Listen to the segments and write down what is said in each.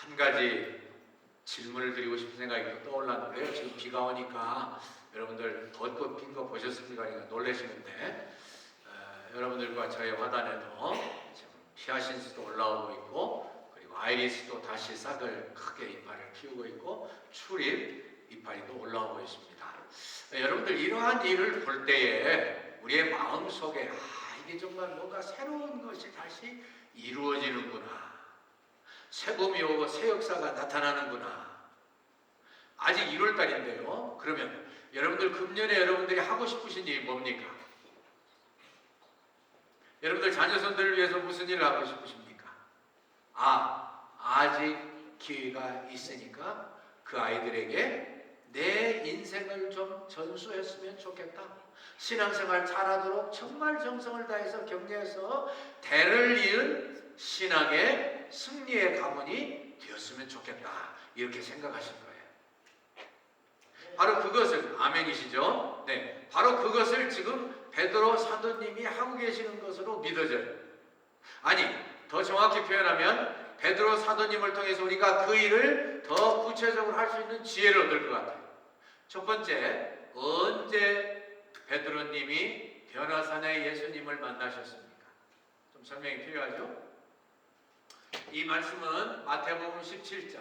한 가지 질문을 드리고 싶은 생각이 또 떠올랐는데요. 지금 비가 오니까 여러분들 벚꽃 핀 거 보셨습니까? 그러니까 놀라시는데 어, 여러분들과 저의 화단에도 지금 피아신스도 올라오고 있고 그리고 아이리스도 다시 싹을 크게 이파리를 피우고 있고 출입 이파리 도 올라오고 있습니다. 어, 여러분들 이러한 일을 볼 때에 우리의 마음 속에 아 이게 정말 뭔가 새로운 것이 다시 이루어지는구나. 새 봄이 오고 새 역사가 나타나는구나. 아직 1월 달인데요. 그러면 여러분들 금년에 여러분들이 하고 싶으신 일이 뭡니까? 여러분들 자녀손들을 위해서 무슨 일을 하고 싶으십니까? 아, 아직 기회가 있으니까 그 아이들에게 내 인생을 좀 전수했으면 좋겠다. 신앙생활 잘하도록 정말 정성을 다해서 격려해서 대를 이은 신앙의 승리의 가문이 되었으면 좋겠다. 이렇게 생각하신 거예요. 바로 그것을 아멘이시죠? 네, 바로 그것을 지금 베드로 사도님이 하고 계시는 것으로 믿어져요. 아니, 더 정확히 표현하면 베드로 사도님을 통해서 우리가 그 일을 더 구체적으로 할 수 있는 지혜를 얻을 것 같아요. 첫 번째, 언제 베드로님이 변화산에 예수님을 만나셨습니까? 좀 설명이 필요하죠? 이 말씀은 마태복음 17장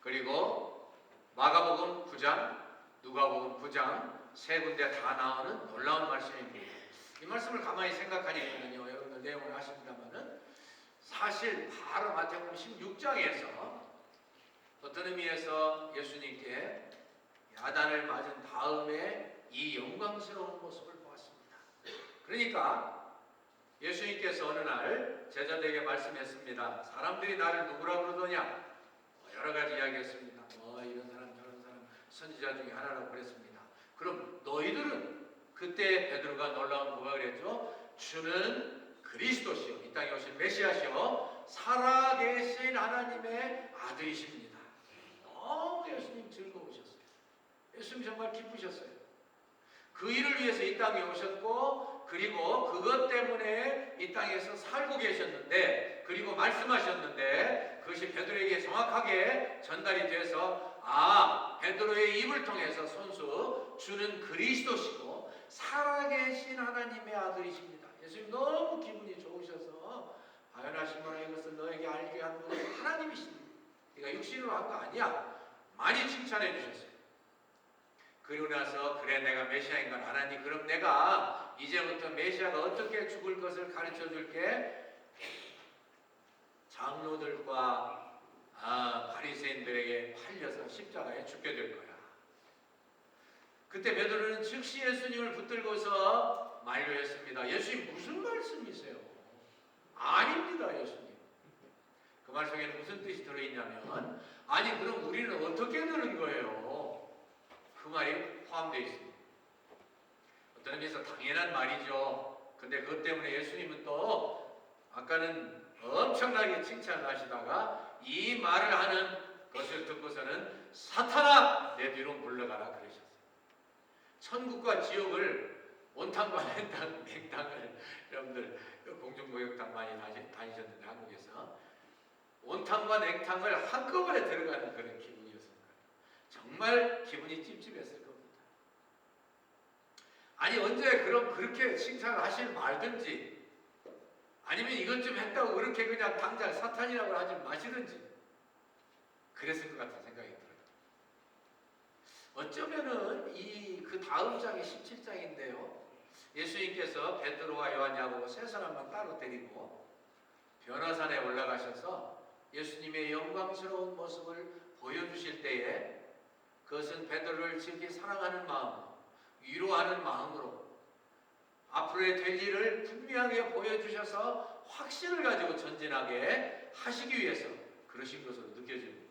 그리고 마가복음 9장, 누가복음 9장 세 군데 다 나오는 놀라운 말씀입니다. 이 말씀을 가만히 생각하니까요, 여러분들 내용을 아십니다만은 사실 바로 마태복음 16장에서 어떤 의미에서 예수님께 야단을 맞은 다음에 이 영광스러운 모습을 보았습니다. 그러니까 예수님께서 어느 날 제자들에게 말씀했습니다. 사람들이 나를 누구라고 그러더냐? 뭐 여러 가지 이야기했습니다. 뭐 이런 사람 저런 사람 선지자 중에 하나라고 그랬습니다. 그럼 너희들은 그때 베드로가 놀라운 고백을 했죠. 주는 그리스도시요 이 땅에 오신 메시아시요 살아계신 하나님의 아들이십니다. 너무 예수님 즐거우셨어요. 예수님 정말 기쁘셨어요. 그 일을 위해서 이 땅에 오셨고 그리고 그것 때문에 이 땅에서 살고 계셨는데 그리고 말씀하셨는데 그것이 베드로에게 정확하게 전달이 돼서 아 베드로의 입을 통해서 손수 주는 그리스도시고 살아계신 하나님의 아들이십니다. 예수님 너무 기분이 좋으셔서 아연하시노라 이것을 너에게 알게 한 분은 하나님이십니다. 그러니까 육신으로 한 거 아니야. 많이 칭찬해 주셨어요. 그리고 나서 그래 내가 메시아인 걸 알았니? 그럼 내가 이제부터 메시아가 어떻게 죽을 것을 가르쳐 줄게. 장로들과 아, 바리새인들에게 팔려서 십자가에 죽게 될 거야. 그때 베드로는 즉시 예수님을 붙들고서 만류했습니다. 예수님 무슨 말씀이세요? 아닙니다, 예수님. 그 말 속에는 무슨 뜻이 들어있냐면 아니 그럼 우리는 어떻게 되는 거예요? 그 말이 포함되어 있습니다. 어떤 의미에서 당연한 말이죠. 근데 그것 때문에 예수님은 또 아까는 엄청나게 칭찬하시다가 이 말을 하는 것을 듣고서는 사탄아 내 뒤로 물러가라 그러셨어요. 천국과 지옥을 온탕과 냉탕, 냉탕을 여러분들 그 공중목욕탕 많이 다니, 다니셨는데 한국에서 온탕과 냉탕을 한꺼번에 들어가는 그런 기분이었습니다. 정말 기분이 겁니다. 아니 언제 그럼 그렇게 칭찬을 하실 말든지 아니면 이것 좀 했다고 그렇게 그냥 당장 사탄이라고 하지 마시든지 그랬을 것 같은 생각이 들어요. 어쩌면은 이 그 다음 장이 17장인데요. 예수님께서 베드로와 요한 야고보 세 사람만 따로 데리고 변화산에 올라가셔서 예수님의 영광스러운 모습을 보여주실 때에 그것은 베드로를 지극히 사랑하는 마음, 위로하는 마음으로 앞으로의 될 일을 분명하게 보여주셔서 확신을 가지고 전진하게 하시기 위해서 그러신 것으로 느껴집니다.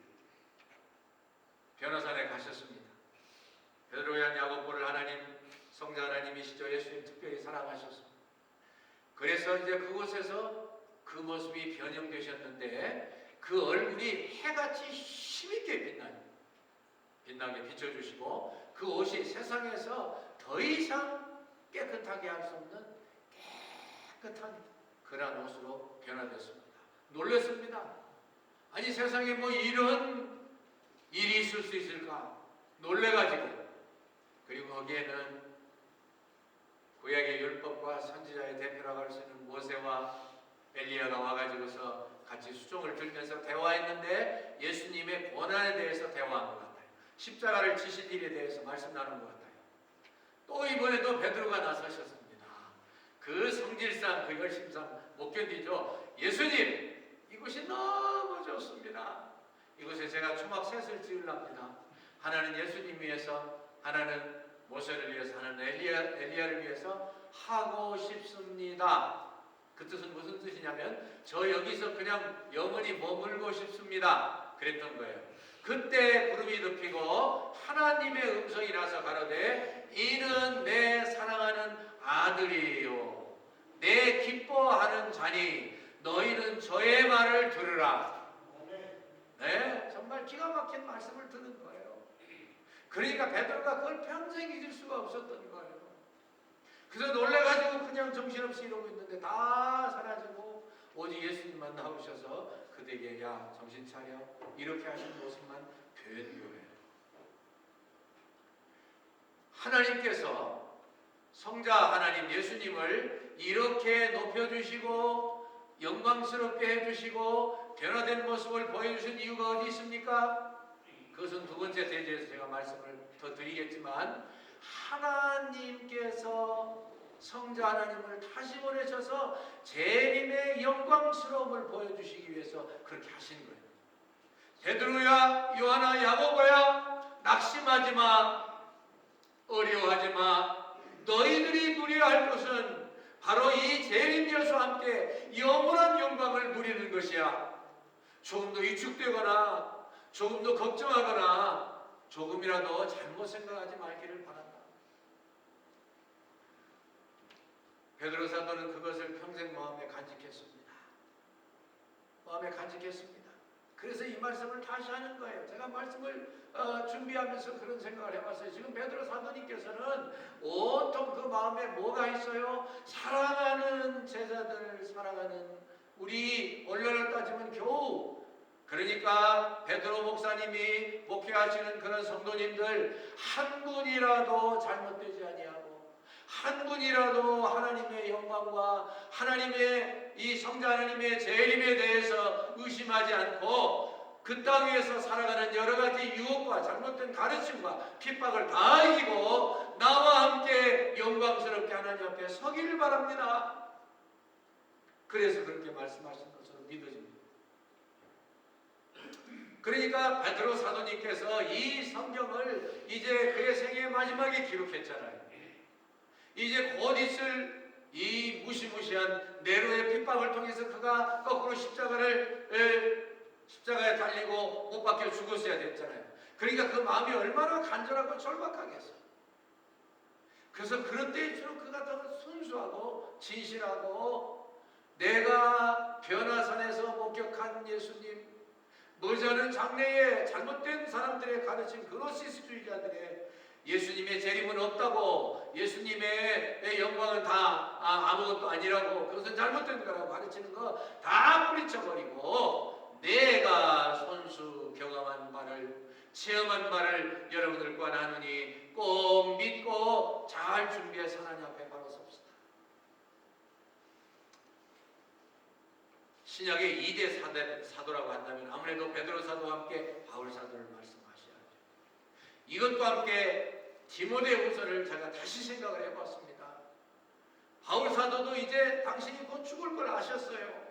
변호사에 가셨습니다. 베드로와 야고보를 하나님 성자 하나님이시죠 예수님 특별히 사랑하셨습니다. 그래서 이제 그곳에서 그 모습이 변형되셨는데 그 얼굴이 해같이 힘있게 빛나요. 빛나게 비춰주시고 그 옷이 세상에서 더 이상 깨끗하게 할 수 없는 깨끗한 그러한 옷으로 변화됐습니다. 놀랐습니다. 아니 세상에 뭐 이런 일이 있을 수 있을까 놀래가지고 그리고 거기에는 구약의 율법과 선지자의 대표라고 할 수 있는 모세와 엘리야가 와가지고서 같이 수종을 들면서 대화했는데 예수님의 고난에 대해서 대화한 것 같아요. 십자가를 지신 일에 대해서 말씀 나눈 것 같아요. 또 이번에도 베드로가 나서셨습니다. 그 성질상 그 열심상 못 견디죠. 예수님 이곳이 너무 좋습니다. 이곳에 제가 초막 셋을 지으랍니다. 하나는 예수님 위해서 하나는 모세를 위해서 하나는 엘리야, 엘리야를 위해서 하고 싶습니다. 그 뜻은 무슨 뜻이냐면 저 여기서 그냥 영원히 머물고 싶습니다. 그랬던 거예요. 그때 구름이 덮이고 하나님의 음성이 나서 가로되 이는 내 사랑하는 아들이요 내 기뻐하는 자니 너희는 저의 말을 들으라. 네, 정말 기가 막힌 말씀을 듣는 거예요. 그러니까 베드로가 그걸 평생 잊을 수가 없었던 거예요. 그래서 놀래가지고 그냥 정신없이 이러고 있는데 다 사라지고 오직 예수님만 나오셔서 그대에게 야 정신 차려 이렇게 하신 모습만 거예요. 하나님께서 성자 하나님 예수님을 이렇게 높여주시고 영광스럽게 해주시고 변화된 모습을 보여주신 이유가 어디 있습니까? 그것은 두 번째 대제에서 제가 말씀을 더 드리겠지만 하나님께서 성자 하나님을 다시 보내셔서 재림의 영광스러움을 보여주시기 위해서 그렇게 하신 거예요. 베드로야, 요하나, 야고보야, 낙심하지 마, 어려워하지 마. 너희들이 누려야 할 것은 바로 이 재림 예수와 함께 영원한 영광을 누리는 것이야. 조금 더 위축되거나 조금 더 걱정하거나 조금이라도 잘못 생각하지 말기를 바란다. 베드로 사도는 그것을 평생 마음에 간직했습니다. 마음에 간직했습니다. 그래서 이 말씀을 다시 하는 거예요. 제가 말씀을 어, 준비하면서 그런 생각을 해봤어요. 지금 베드로 사도님께서는 온통 그 마음에 뭐가 있어요? 사랑하는 제자들을 사랑하는 우리 원론을 따지면 겨우 그러니까 베드로 목사님이 목회하시는 그런 성도님들 한 분이라도 잘못되지 아니하고 한 분이라도 하나님의 영광과 하나님의 이 성자 하나님의 재림에 대해서 의심하지 않고 그 땅 위에서 살아가는 여러 가지 유혹과 잘못된 가르침과 핍박을 다 이기고 나와 함께 영광스럽게 하나님 앞에 서기를 바랍니다. 그래서 그렇게 말씀하신 것으로 믿어집니다. 그러니까 베드로 사도님께서 이 성경을 이제 그의 생애 마지막에 기록했잖아요. 이제 곧 있을 이 무시무시한 네로의 핍박을 통해서 그가 거꾸로 십자가를 에, 십자가에 달리고 못 박혀 죽었어야 됐잖아요. 그러니까 그 마음이 얼마나 간절하고 절박하겠어. 그래서 그런 때일수록 그가 더 순수하고 진실하고 내가 변화산에서 목격한 예수님 머저는 장래에 잘못된 사람들의 가르친 그노시스주의자들의 예수님의 재림은 없다고 예수님의 영광은 다 아, 아무것도 아니라고 그것은 잘못된 거라고 가르치는 거 다 뿌리쳐버리고 내가 손수 경험한 바를 체험한 바를 여러분들과 나누니 꼭 믿고 잘 준비해서 하나님 앞에 바로 섭시다. 신약의 2대 사대, 사도라고 한다면 아무래도 베드로 사도와 함께 바울 사도를 말씀하셔야죠. 이것과 함께 디모데 후서를 제가 다시 생각을 해봤습니다. 바울 사도도 이제 당신이 곧 죽을 걸 아셨어요.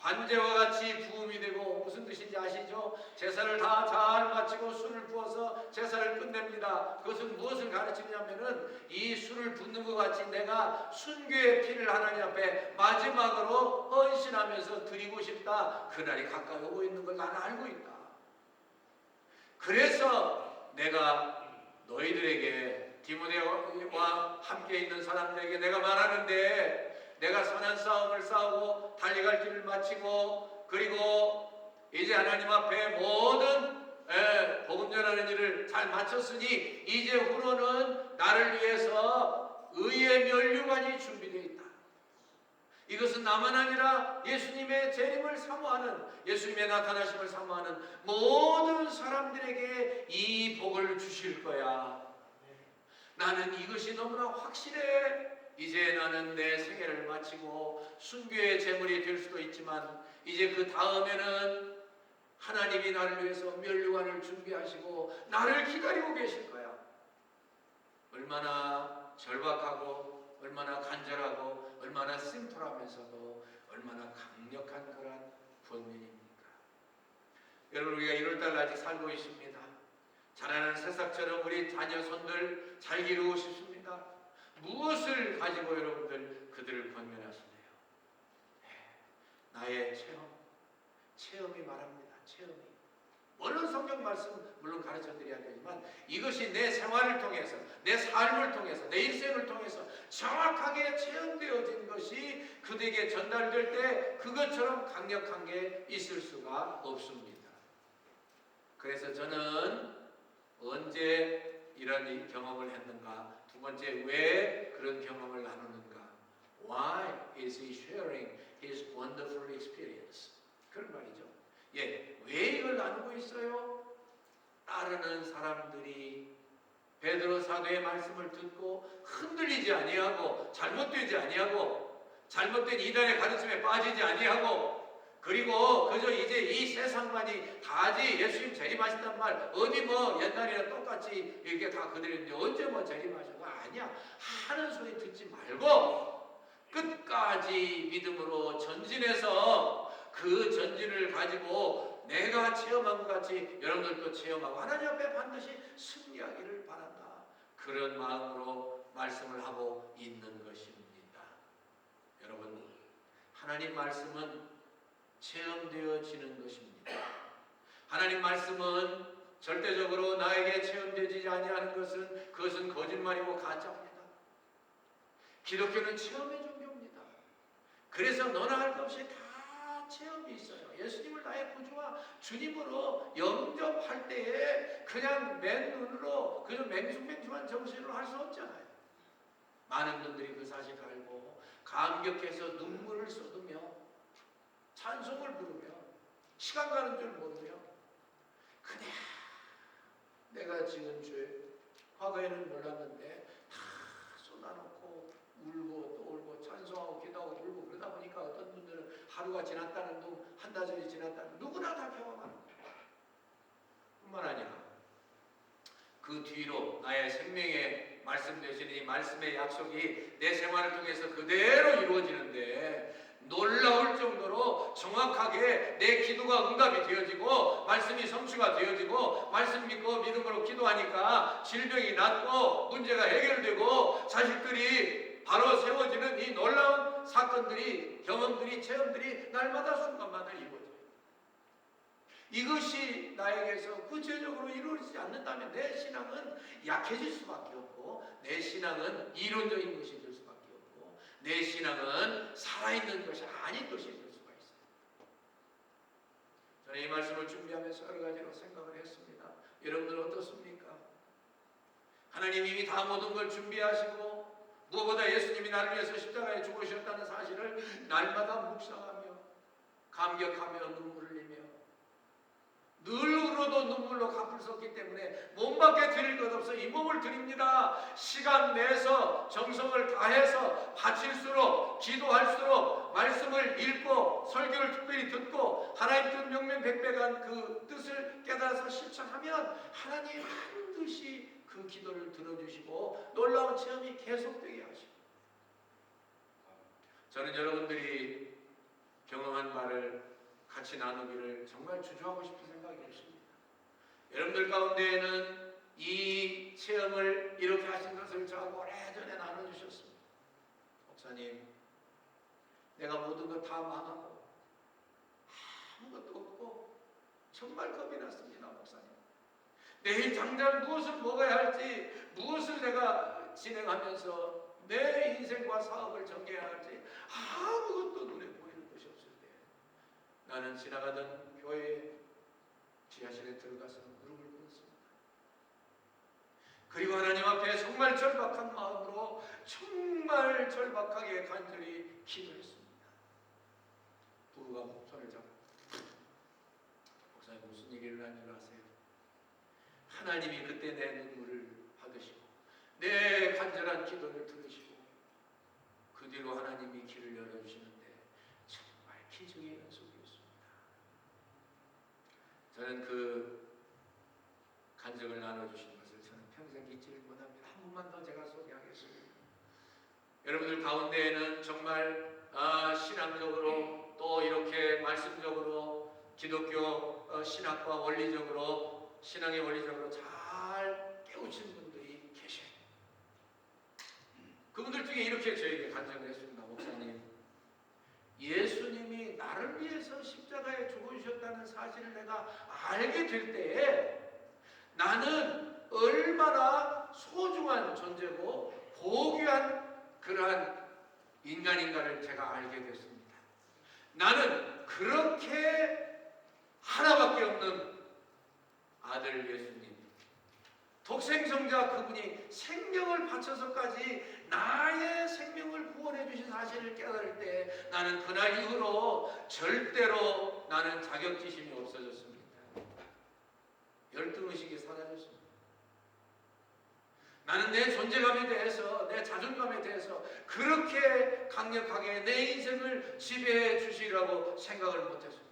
관제와 같이 부음이 되고 무슨 뜻인지 아시죠? 제사를 다 잘 마치고 술을 부어서 제사를 끝냅니다. 그것은 무엇을 가르치냐면은 이 술을 붓는 것 같이 내가 순교의 피를 하나님 앞에 마지막으로 헌신하면서 드리고 싶다. 그날이 가까이 오고 있는 걸 나는 알고 있다. 그래서 내가 너희들에게 디모데와 함께 있는 사람들에게 내가 말하는데 내가 선한 싸움을 싸우고 달려갈 길을 마치고 그리고 이제 하나님 앞에 모든 예, 복음 전하는 일을 잘 마쳤으니 이제 후로는 나를 위해서 의의 면류관이 준비되어 있다. 이것은 나만 아니라 예수님의 재림을 사모하는 예수님의 나타나심을 사모하는 모든 사람들에게 이 복을 주실 거야. 나는 이것이 너무나 확실해. 이제 나는 내 생애를 마치고 순교의 제물이 될 수도 있지만 이제 그 다음에는 하나님이 나를 위해서 멸류관을 준비하시고 나를 기다리고 계실 거야. 얼마나 절박하고 얼마나 간절하고 얼마나 심플하면서도 얼마나 강력한 그런 권면입니까? 여러분 우리가 1월달 아직 살고 있습니다. 자라는 새싹처럼 우리 자녀 손들 잘 기르고 싶습니다. 무엇을 가지고 여러분들 그들을 권면하시네요. 네, 나의 체험, 체험이 말합니다. 체험이. 물론 성경 말씀 물론 가르쳐 드려야 되지만 이것이 내 생활을 통해서 내 삶을 통해서 내 인생을 통해서 정확하게 체험되어진 것이 그들에게 전달될 때 그것처럼 강력한 게 있을 수가 없습니다. 그래서 저는 언제 이런 이 경험을 했는가? 두 번째 왜 그런 경험을 나누는가? Why is he sharing his wonderful experience? 그런 말이죠. 예, 왜 이걸 나누고 있어요? 따르는 사람들이 베드로 사도의 말씀을 듣고 흔들리지 아니하고 잘못되지 아니하고 잘못된 이단의 가르침에 빠지지 아니하고 그리고 그저 이제 이 세상만이 다지 예수님 재림하신단 말 어디 뭐 옛날이나 똑같이 이렇게 다 그들인데 언제 뭐 재림하시고 아니야 하는 소리 듣지 말고 끝까지 믿음으로 전진해서 그 전진을 가지고 내가 체험한 것 같이 여러분들도 체험하고 하나님 앞에 반드시 승리하기를 바란다. 그런 마음으로 말씀을 하고 있는 것입니다. 여러분, 하나님 말씀은 체험되어지는 것입니다. 하나님 말씀은 절대적으로 나에게 체험되지 아니하는 것은 그것은 거짓말이고 가짜입니다. 기독교는 체험의 종교입니다. 그래서 너나 할 것 없이 다 체험이 있어요. 예수님을 나의 구주와 주님으로 영접할 때에 그냥 맨 눈으로 그냥 맹숭맹숭한 정신으로 할 수 없잖아요. 많은 분들이 그 사실을 알고 감격해서 눈물을 쏟으며 찬송을 부르며 시간 가는 줄 모르며 그냥 내가 지은 죄 과거에는 몰랐는데 다 쏟아놓고 울고 또 울고 찬송하고 기도하고 울고 그러다 보니까 어떤 분들은 하루가 지났다는 둥, 한 달이 지났다는 누구나 다 경험하는 거예요. 뿐만 아니라 그 뒤로 나의 생명의 말씀 되시는 이 말씀의 약속이 내 생활을 통해서 그대로 이루어지는데 놀라울 정도로 정확하게 내 기도가 응답이 되어지고 말씀이 성취가 되어지고 말씀 믿고 믿음으로 기도하니까 질병이 낫고 문제가 해결되고 자식들이 바로 세워지는 이 놀라운 사건들이 경험들이 체험들이 날마다 순간마다 이루어져요. 이것이 나에게서 구체적으로 이루어지지 않는다면 내 신앙은 약해질 수밖에 없고 내 신앙은 이론적인 것이 될 내 신앙은 살아있는 것이 아닌 것이 될 수가 있어요. 저는 이 말씀을 준비하면서 여러 가지로 생각을 했습니다. 여러분들 어떻습니까? 하나님 이미 다 모든 걸 준비하시고 무엇보다 예수님이 나를 위해서 십자가에 죽으셨다는 사실을 날마다 묵상하며 감격하며 눈물을 흘리며 늘 울어도 눈물로 갚을 수 없기 때문에 몸밖에 드릴 것 없어 이 몸을 드립니다. 시간 내서 정성을 다해서 바칠수록 기도할수록 말씀을 읽고 설교를 특별히 듣고 하나님 뜻 명명백백한 그 뜻을 깨달아서 실천하면 하나님 반드시 그 기도를 들어주시고 놀라운 체험이 계속되게 하시고 저는 여러분들이 경험한 바를 같이 나누기를 정말 주저하고 싶은 생각이 없습니다. 여러분들 가운데에는 이 체험을 이렇게 하신 것을 저하고 오래전에 나눠주셨습니다. 목사님, 내가 모든 것 다 망하고 아무것도 없고 정말 겁이 났습니다, 목사님. 내일 당장 무엇을 먹어야 할지, 무엇을 내가 진행하면서 내 인생과 사업을 전개해야 할지 아무것도 눈에 보이는 것이 없을 때 나는 지나가던 교회 지하실에 들어가서 무릎을. 그리고 하나님 앞에 정말 절박한 마음으로 정말 절박하게 간절히 기도했습니다. 누가 손을 잡고 목사님 무슨 일이 일어난 줄 아세요? 하나님이 그때 내 눈물을 받으시고 내 간절한 기도를 들으시고 그 뒤로 하나님이 길을 열어주시는데 정말 기적의 연속이었습니다. 저는 그 간증을 나눠주신 평생 잊지를 못합니다. 한 번만 더 제가 소개하겠습니다. 여러분들 가운데에는 정말 아, 신앙적으로 또 이렇게 말씀적으로 기독교 어, 신학과 원리적으로 신앙의 원리적으로 잘 깨우친 분들이 계셔요. 그분들 중에 이렇게 저에게 간증을 했습니다. 목사님, 예수님이 나를 위해서 십자가에 죽으셨다는 사실을 내가 알게 될 때에 나는 얼마나 소중한 존재고 고귀한 그러한 인간인가를 제가 알게 됐습니다. 나는 그렇게 하나밖에 없는 아들 예수님, 독생성자 그분이 생명을 바쳐서까지 나의 생명을 구원해 주신 사실을 깨달을 때 나는 그날 이후로 절대로 나는 자격지심이 없어졌습니다. 열등의식이 사라졌습니다. 나는 내 존재감에 대해서, 내 자존감에 대해서 그렇게 강력하게 내 인생을 지배해 주시라고 생각을 못했습니다.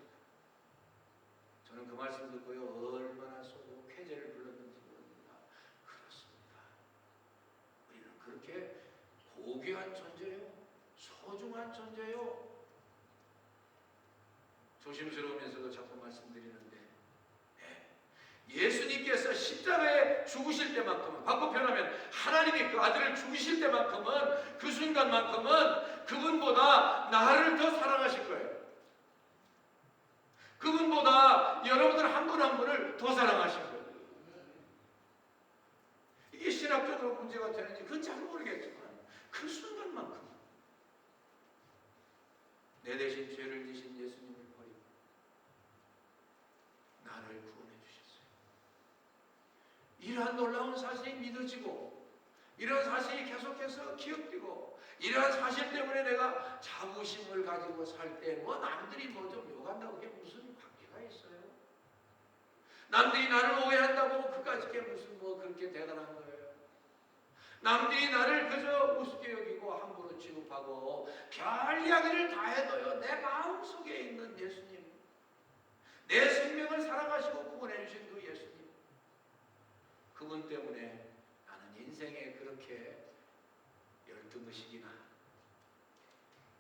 저는 그 말씀 듣고요, 얼마나 속으로 쾌재를 불렀는지 모릅니다. 그렇습니다. 우리는 그렇게 고귀한 존재요, 소중한 존재요. 조심스러우면서도 자꾸 말씀드리는데, 네. 예수님께서 십자가에 죽으실 때만큼은 바꿔 표현하면 하나님이 그 아들을 죽으실 때만큼은 그 순간만큼은 그분보다 나를 더 사랑하실 거예요. 그분보다 여러분들 한 분 한 분을 더 사랑하실 거예요. 이게 신학적으로 문제가 되는지 그건 잘 모르겠지만 그 순간만큼 내 대신 죄를 지신 예수님을 버리고 나를 구원해 주셨어요. 이러한 놀라운 사실이 믿어지고 이런 사실이 계속해서 기억되고 이러한 사실 때문에 내가 자부심을 가지고 살 때 뭐 남들이 뭐좀 욕한다고 그게 무슨 관계가 있어요? 남들이 나를 오해한다고 그까지 게 무슨 뭐 그렇게 대단한 거예요? 남들이 나를 그저 우습게 여기고 함부로 취급하고 별 이야기를 다 해도요 내 마음 속에 있는 예수님 내 생명을 사랑하시고 구원해 주신 그 예수님 그분 때문에 나는 인생에 그렇게 열등의식이나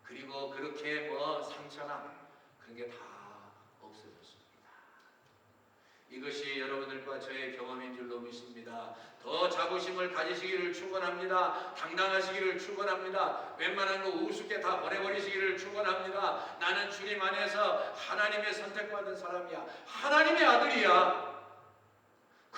그리고 그렇게 뭐 상처나 그런 게 다 없어졌습니다. 이것이 여러분들과 저의 경험인 줄로 믿습니다. 더 자부심을 가지시기를 축원합니다. 당당하시기를 축원합니다. 웬만한 거 우습게 다 버려버리시기를 축원합니다. 나는 주님 안에서 하나님의 선택받은 사람이야. 하나님의 아들이야.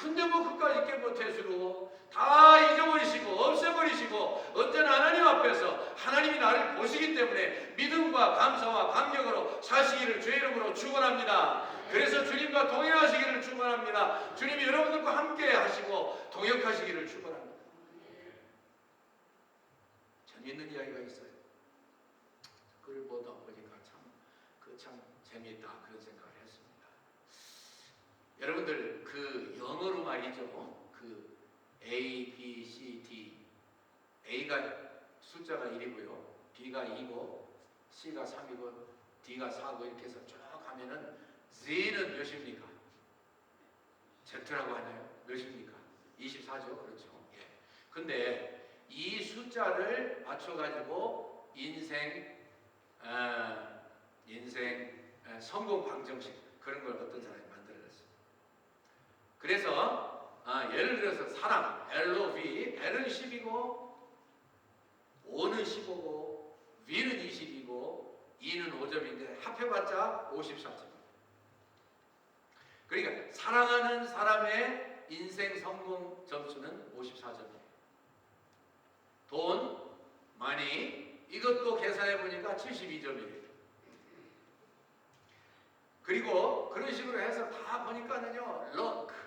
근데 뭐 그까짓 게 못해주고 다 잊어버리시고 없애버리시고 언제나 하나님 앞에서 하나님이 나를 보시기 때문에 믿음과 감사와 감격으로 사시기를 주의 이름으로 축원합니다. 그래서 주님과 동행하시기를 축원합니다. 주님이 여러분들과 함께 하시고 동역하시기를 축원합니다. 재미있는 이야기가 있어요. 그걸 보다 보니까 참 그 참 재미있다 그런 생각을 했습니다. 여러분들 그 영어로 말이죠. 그 A, B, C, D A가 숫자가 1이고요. B가 2고 C가 3이고 D가 4고 이렇게 해서 쭉 하면은 Z는 몇입니까? Z라고 하나요? 몇입니까? 24죠. 그렇죠. 예. 근데 이 숫자를 맞춰 가지고 인생 어, 인생 어, 성공 방정식 그런 걸 어떤 사람이 만들어냈어요. 그래서 아, 사람 LOV L은 10이고 O는 15고 V는 20이고 E는 5점인데 합해봤자 54점. 그러니까 사랑하는 사람의 인생 성공 점수는 54점이에요. 돈, 많이 이것도 계산해 보니까 72점이에요. 그리고 그런 식으로 해서 다 보니까는요, luck,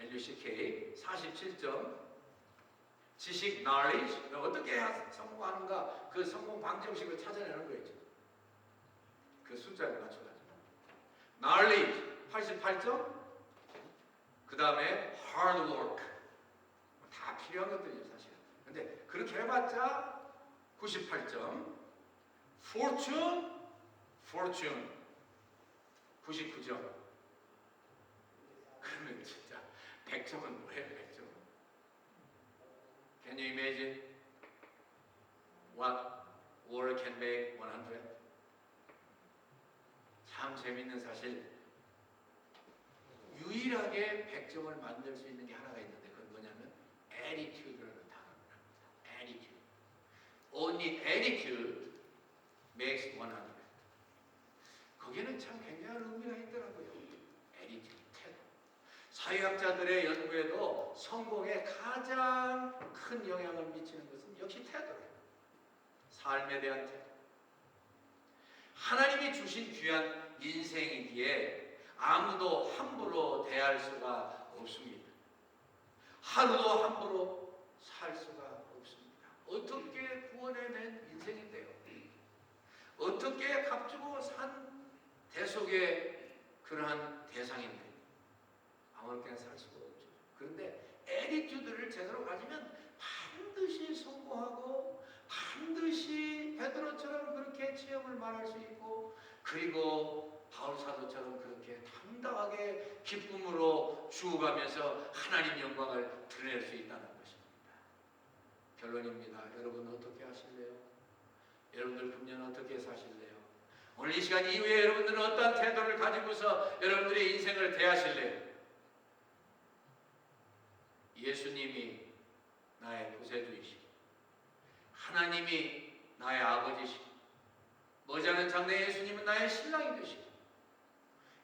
LUCK 47점, 지식, knowledge 어떻게 해야 성공하는가 그 성공 방정식을 찾아내는 거예요. 그 숫자를 맞춰가지고. knowledge 88점. 그 다음에 hard work 다 필요한 것들이죠 사실. 근데 그렇게 해봤자 98점. fortune fortune 99점. 그러면 100점은 뭐예요 100점? Can you imagine what war can make 100? 참 재밌는 사실 유일하게 100점을 만들 수 있는 게 하나가 있는데 그건 뭐냐면 attitude라는 단어입니다. attitude. Only attitude makes 100. 거기에는 참 굉장한 의미가 있더라고요. 사회학자들의 연구에도 성공에 가장 큰 영향을 미치는 것은 역시 태도예요. 삶에 대한 태도. 하나님이 주신 귀한 인생이기에 아무도 함부로 대할 수가 없습니다. 하루도 함부로 살 수가 없습니다. 어떻게 구원해낸 인생인데요? 어떻게 값주고 산 대속의 그러한 대상인데 아무렇게나 살 수가 없죠. 그런데 에디튜드를 제대로 가지면 반드시 성공하고 반드시 베드로처럼 그렇게 체험을 말할 수 있고 그리고 바울 사도처럼 그렇게 당당하게 기쁨으로 죽어가면서 하나님 영광을 드러낼 수 있다는 것입니다. 결론입니다. 여러분 어떻게 하실래요? 여러분들 금년 어떻게 사실래요? 오늘 이 시간 이후에 여러분들은 어떤 태도를 가지고서 여러분들의 인생을 대하실래요? 예수님이 나의 구세주이시고 하나님이 나의 아버지시고 머지않은 장래 예수님은 나의 신랑이 되시고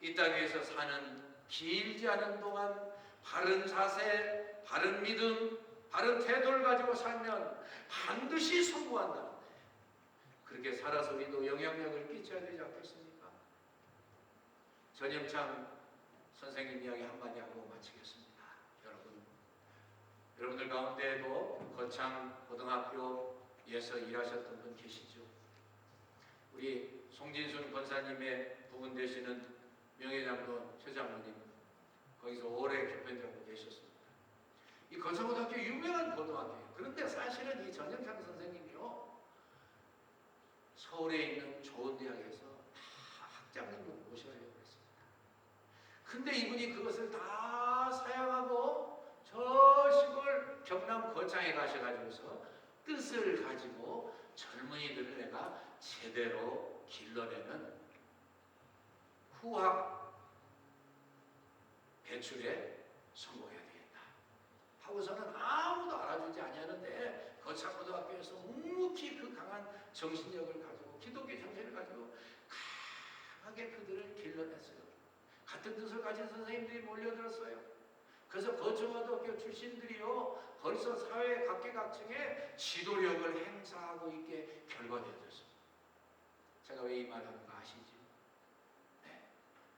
이 땅에서 사는 길지 않은 동안 바른 자세, 바른 믿음, 바른 태도를 가지고 살면 반드시 성공한다. 그렇게 살아서 우리도 영향력을 끼쳐야 되지 않겠습니까? 전영창 선생님 이야기 한마디 하고 마치겠습니다. 여러분, 여러분들 가운데에도 거창 고등학교에서 일하셨던 분 계시죠? 우리 송진순 권사님의 부분 되시는 명예장로 최 장로님 거기서 오래 교편되고 계셨습니다. 이 거창고등학교 유명한 고등학교예요. 그런데 사실은 이 전영창 선생님이요 서울에 있는 좋은 대학에서 다 학장님을 모셔야 했습니다. 근데 이분이 그것을 다 사양하고 저 시골 경남 거창에 가셔가지고서 뜻을 가지고 젊은이들을 내가 제대로 길러내는 후학 배출에 성공해야 되겠다. 하고서는 아무도 알아주지 아니하는데 거창고등학교에서 묵묵히 그 강한 정신력을 가지고 기독교 정신을 가지고 강하게 그들을 길러냈어요. 같은 뜻을 가진 선생님들이 몰려들었어요. 그래서 거창고등학교 출신들이요 벌써 사회 각계각층에 지도력을 행사하고 있게 결과되었습니다. 제가 왜 이 말하는 거 아시죠? 네.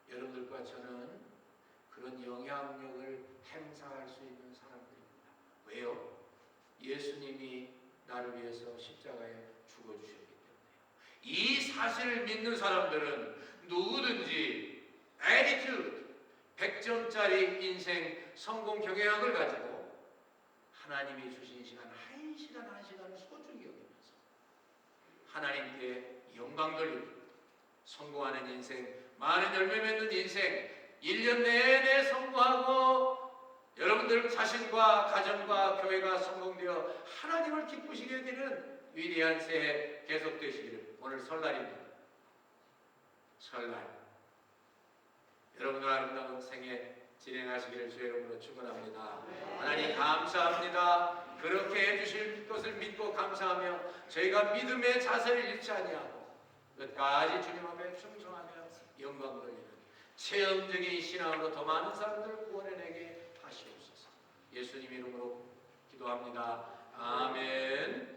여러분들과 저는 그런 영향력을 행사할 수 있는 사람들입니다. 왜요? 예수님이 나를 위해서 십자가에 죽어주셨기 때문에요. 이 사실을 믿는 사람들은 누구든지 attitude 100점짜리 인생 성공 경영학을 가지고 하나님이 주신 시간 한 시간 한 시간을 소중히 여기면서 하나님께 영광 돌리고 성공하는 인생 많은 열매 맺는 인생 1년 내내 성공하고 여러분들 자신과 가정과 교회가 성공되어 하나님을 기쁘시게 되는 위대한 새해 계속되시기를 오늘 설날입니다. 설날 여러분들 아름다운 생애 진행하시기를 주의 이름으로 축원합니다. 하나님 감사합니다. 그렇게 해주실 것을 믿고 감사하며 저희가 믿음의 자세를 잃지 아니하고 끝까지 주님 앞에 충성하며 영광 돌리는 체험적인 신앙으로 더 많은 사람들을 구원해내게 하시옵소서. 예수님 이름으로 기도합니다. 아멘.